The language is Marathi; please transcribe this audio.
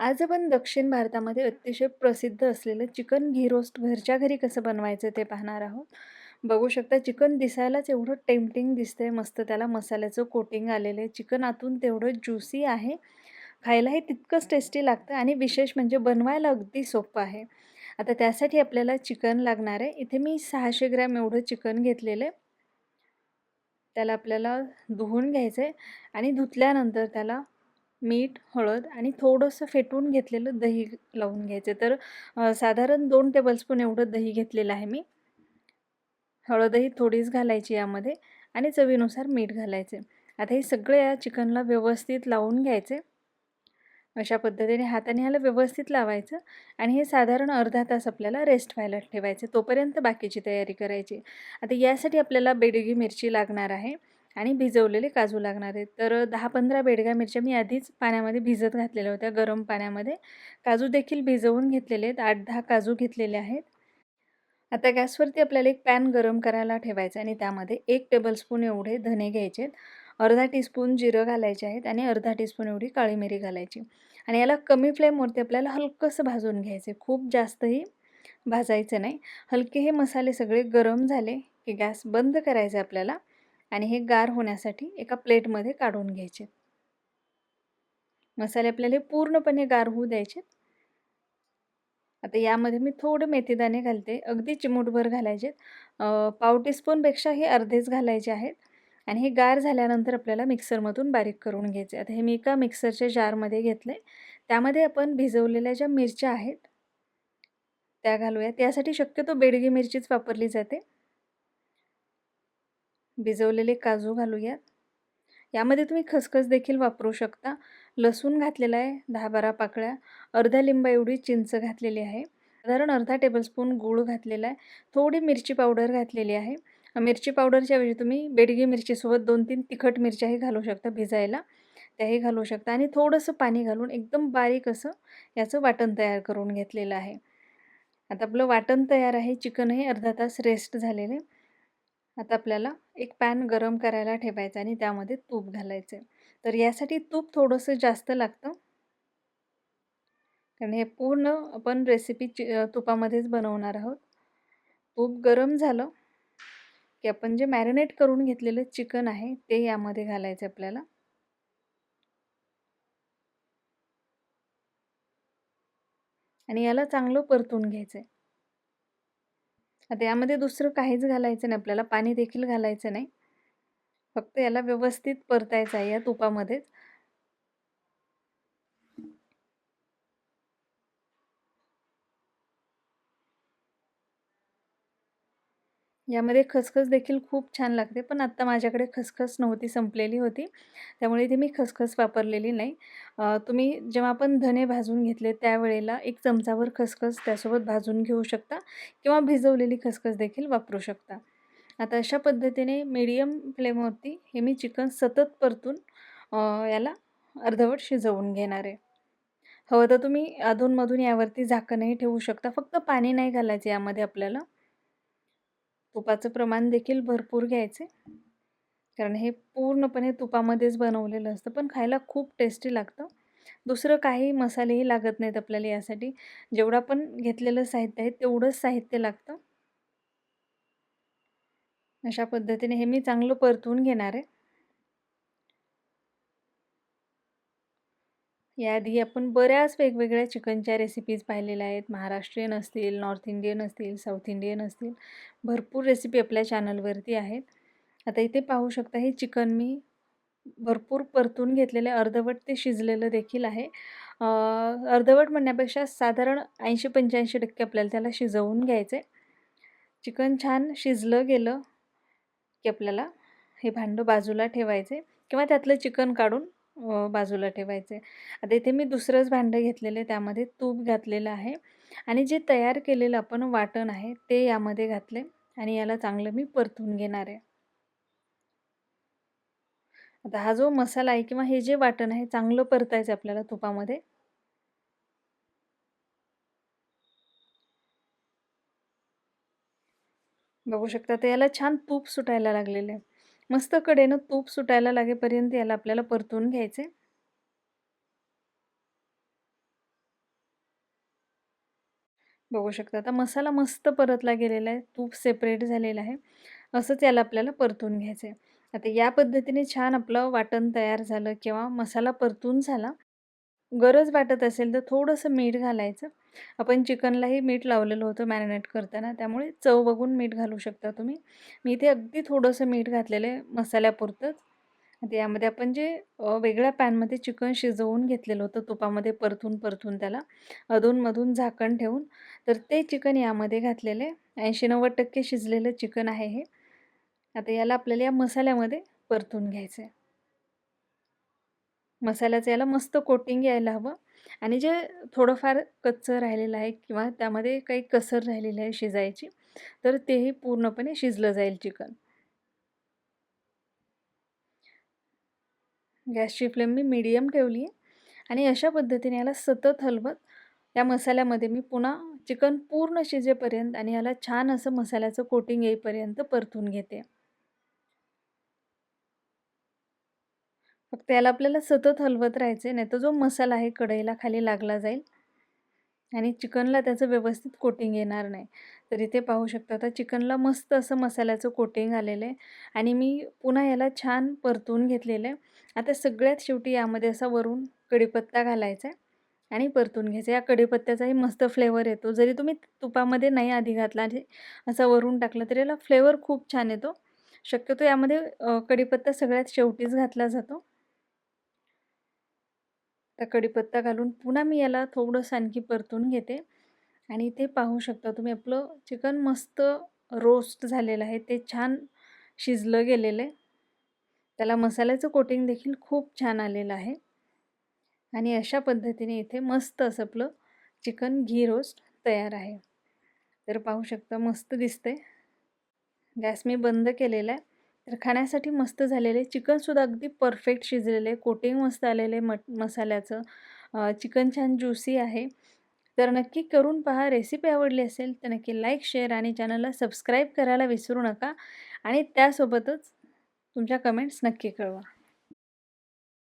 आज आपण दक्षिण भारतामध्ये अतिशय प्रसिद्ध असलेलं चिकन घी रोस्ट घरच्या घरी कसं बनवायचं ते पाहणार आहोत. बघू शकता चिकन दिसायलाच एवढं टेम्पटिंग दिसतंय मस्त त्याला मसाल्याचं कोटिंग आलेलं आहे. चिकन आतून तेवढं ज्युसी आहे. खायलाही तितकंच टेस्टी लागतं आणि विशेष म्हणजे बनवायला अगदी सोपं आहे. आता त्यासाठी आपल्याला चिकन लागणार आहे. इथे मी सहाशे ग्रॅम एवढं चिकन घेतलेलं आहे. त्याला आपल्याला धुवून घ्यायचं आहे आणि धुतल्यानंतर त्याला मीठ हळद आणि थोडंसं फेटून घेतलेलं दही लावून घ्यायचं. तर साधारण दोन टेबलस्पून एवढं दही घेतलेलं आहे मी. हळदही थोडीच घालायची यामध्ये आणि चवीनुसार मीठ घालायचे. आता हे सगळे या चिकनला व्यवस्थित लावून घ्यायचे. अशा पद्धतीने हाताने ह्याला व्यवस्थित लावायचं आणि हे साधारण अर्धा तास आपल्याला रेस्ट व्हायला ठेवायचे. तोपर्यंत बाकीची तयारी करायची. आता यासाठी आपल्याला बेडगी मिरची लागणार आहे. आणि भिजवलेले काजू लागणार आहेत. तर दहा पंधरा बेडग्या मिरच्या मी आधीच पाण्यामध्ये भिजत घातलेल्या होत्या गरम पाण्यामध्ये. काजू देखील भिजवून घेतलेले आहेत. आठ दहा काजू घेतलेले आहेत. आता गॅसवरती आपल्याला एक पॅन गरम करायला ठेवायचा आणि त्यामध्ये एक टेबलस्पून एवढे धने घ्यायचे आहेत. अर्धा टीस्पून जिरं घालायचे आहेत आणि अर्धा टीस्पून एवढी काळी मिरी घालायची. आणि याला कमी फ्लेमवरती आपल्याला हलकंसं भाजून घ्यायचे खूप जास्तही भाजायचं नाही. हलके हे मसाले सगळे गरम झाले की गॅस बंद करायचे आपल्याला. आणि हे गार होण्यासाठी एका प्लेटमध्ये काढून घ्यायचे. मसाले आपल्याला पूर्णपणे गार होऊ द्यायचे. आता यामध्ये मी थोडं मेथीदाणे घालते. अगदी चिमूटभर घालायचे. पाव टीस्पूनपेक्षा हे अर्धेच घालायचे आहेत. आणि हे गार झाल्यानंतर आपल्याला मिक्सरमधून बारीक करून घ्यायचे. आता हे मी एका मिक्सरच्या जारमध्ये घेतले. त्यामध्ये आपण भिजवलेल्या ज्या मिरच्या आहेत त्या घालूया त्यासाठी शक्यतो बेडगी मिरचीच वापरली जाते. भिजवलेले काजू घालूयात. यामध्ये तुम्ही खसखस देखील वापरू शकता. लसूण घातलेला आहे दहा बारा पाकळ्या. अर्ध्या लिंबा एवढी चिंच घातलेली आहे. साधारण अर्धा टेबलस्पून गूळ घातलेला आहे. थोडी मिरची पावडर घातलेली आहे. मिरची पावडरच्या ऐवजी तुम्ही बेडगी मिरचीसोबत दोन तीन तिखट मिरच्याही घालू शकता भिजायला. त्याही घालू शकता. आणि थोडंसं पाणी घालून एकदम बारीक असं याचं वाटण तयार करून घेतलेलं आहे. आता आपलं वाटण तयार आहे. चिकनही अर्धा तास रेस्ट झालेले आता आपल्याला एक पॅन गरम करायला ठेवायचं आणि त्यामध्ये तूप घालायचं तर यासाठी तूप थोडंसं जास्त लागतं. कारण हे पूर्ण आपण रेसिपी तुपामध्येच बनवणार आहोत. तूप गरम झालं की आपण जे मॅरिनेट करून घेतलेलं चिकन आहे ते यामध्ये घालायचं आपल्याला. आणि याला चांगलं परतून घ्यायचं आहे. आता यामध्ये दुसरं काहीच घालायचं नाही. आपल्याला पाणी देखील घालायचं नाही. फक्त याला व्यवस्थित परतायचं आहे या तुपामध्येच. यामध्ये खसखस देखील खूप छान लागते पण आत्ता माझ्याकडे खसखस नव्हती संपलेली होती. त्यामुळे इथे मी खसखस वापरलेली नाही. तुम्ही जेव्हा आपण धने भाजून घेतले त्यावेळेला एक चमचावर खसखस त्यासोबत भाजून घेऊ शकता किंवा भिजवलेली खसखस देखील वापरू शकता. आता अशा पद्धतीने मीडियम फ्लेमवरती हे मी चिकन सतत परतून याला अर्धवट शिजवून घेणार आहे. हवं तर तुम्ही अधूनमधून यावरती झाकणही ठेवू शकता फक्त पाणी नाही घालायचं यामध्ये आपल्याला. तुपाचं प्रमाण देखील भरपूर घ्यायचे. कारण हे पूर्णपणे तुपामध्येच बनवलेलं असतं पण खायला खूप टेस्टी लागतं. दुसरं काही मसालेही लागत नाहीत आपल्याला यासाठी. जेवढं आपण घेतलेलं साहित्य आहे तेवढंच साहित्य लागतं. अशा पद्धतीने हे मी चांगलं परतून घेणार आहे. याआधी आपण बऱ्याच वेगवेगळ्या चिकनच्या रेसिपीज पाहिलेल्या आहेत. महाराष्ट्रीयन असतील नॉर्थ इंडियन असतील साऊथ इंडियन असतील. भरपूर रेसिपी आपल्या चॅनलवरती आहेत. आता इथे पाहू शकता हे चिकन मी भरपूर परतून घेतलेले अर्धवट ते शिजलेलं देखील आहे. अर्धवट म्हणण्यापेक्षा साधारण ऐंशी पंच्याऐंशी टक्के आपल्याला त्याला शिजवून घ्यायचं. आहे चिकन छान शिजलं गेलं की आपल्याला हे भांडं बाजूला ठेवायचे किंवा त्यातलं चिकन काढून बाजूला ठेवायचे. आता इथे मी दुसरंच भांडं घेतलेलं आहे त्यामध्ये तूप घातलेलं आहे आणि जे तयार केलेलं आपण वाटण आहे ते यामध्ये घातले आणि याला चांगलं मी परतून घेणार आहे. आता हा जो मसाला आहे किंवा हे जे वाटण आहे चांगलं परतायचं आपल्याला तुपामध्ये. बघू शकता तर याला छान तूप सुटायला लागलेलं आहे. मस्त कडेनं तूप सुटायला लागेपर्यंत याला आपल्याला परतून घ्यायचे बघू शकता आता मसाला मस्त परतला गेलेला आहे तूप सेपरेट झालेलं आहे. असंच याला आपल्याला परतून घ्यायचं आहे आता या पद्धतीने छान आपलं वाटण तयार झालं किंवा मसाला परतून झाला. गरज वाटत असेल तर थोडंसं मीठ घालायचं. आपण चिकनलाही मीठ लावलेलं होतं मॅरिनेट करताना त्यामुळे चव बघून मीठ घालू शकता तुम्ही. मी इथे अगदी थोडंसं मीठ घातलेलं आहे मसाल्यापुरतंच. यामध्ये आपण जे वेगळ्या पॅनमध्ये चिकन शिजवून घेतलेलं होतं तुपामध्ये परतून परतून त्याला अधूनमधून झाकण ठेवून तर ते चिकन यामध्ये घातलेले ऐंशी नव्वद टक्के शिजलेलं चिकन आहे हे. आता याला आपल्याला या मसाल्यामध्ये परतून घ्यायचं आहे. मसाल्याचं याला मस्त कोटिंग यायला हवं. आणि जे थोडंफार कच्चं राहिलेलं आहे किंवा त्यामध्ये काही कसर राहिलेली आहे शिजायची तर तेही पूर्णपणे शिजलं जाईल चिकन. गॅसची फ्लेम मी मीडियम ठेवली आहे आणि अशा पद्धतीने याला सतत हलवत या मसाल्यामध्ये मी पुन्हा चिकन पूर्ण शिजेपर्यंत आणि याला छान असं मसाल्याचं कोटिंग येईपर्यंत परतून घेते. त्याला आपल्याला सतत हलवत राहायचं आहे नाही तर जो मसाला आहे कढईला खाली लागला जाईल आणि चिकनला त्याचं व्यवस्थित कोटिंग येणार नाही. तर इथे पाहू शकता आता चिकनला मस्त असं मसाल्याचं कोटिंग आलेलं आहे आणि मी पुन्हा याला छान परतून घेतलेलं आहे. आता सगळ्यात शेवटी यामध्ये असा वरून कढीपत्ता घालायचा आहे आणि परतून घ्यायचं या कढीपत्त्याचाही मस्त फ्लेवर येतो. जरी तुम्ही तुपामध्ये नाही आधी घातला असा वरून टाकला तरी याला फ्लेवर खूप छान येतो. शक्यतो यामध्ये कढीपत्ता सगळ्यात शेवटीच घातला जातो. त्या कढीपत्ता घालून पुन्हा मी याला थोडंसं आणखी परतून घेते. आणि इथे पाहू शकता तुम्ही आपलं चिकन मस्त रोस्ट झालेलं आहे. ते छान शिजलं गेलेलं आहे. त्याला मसाल्याचं कोटिंग देखील खूप छान आलेलं आहे. आणि अशा पद्धतीने इथे मस्त असं आपलं चिकन घी रोस्ट तयार आहे. तर पाहू शकता मस्त दिसते गॅस मी बंद केलेला आहे. तर खाण्यासाठी मस्त झालेले. चिकनसुद्धा अगदी परफेक्ट शिजलेले. कोटिंग मस्त आलेले मट मसाल्याचं. चिकन छान ज्युसी आहे. तर नक्की करून पहा. रेसिपी आवडली असेल तर नक्की लाईक शेअर आणि चॅनलला सबस्क्राईब करायला विसरू नका. आणि त्यासोबतच तुमच्या कमेंट्स नक्की कळवा.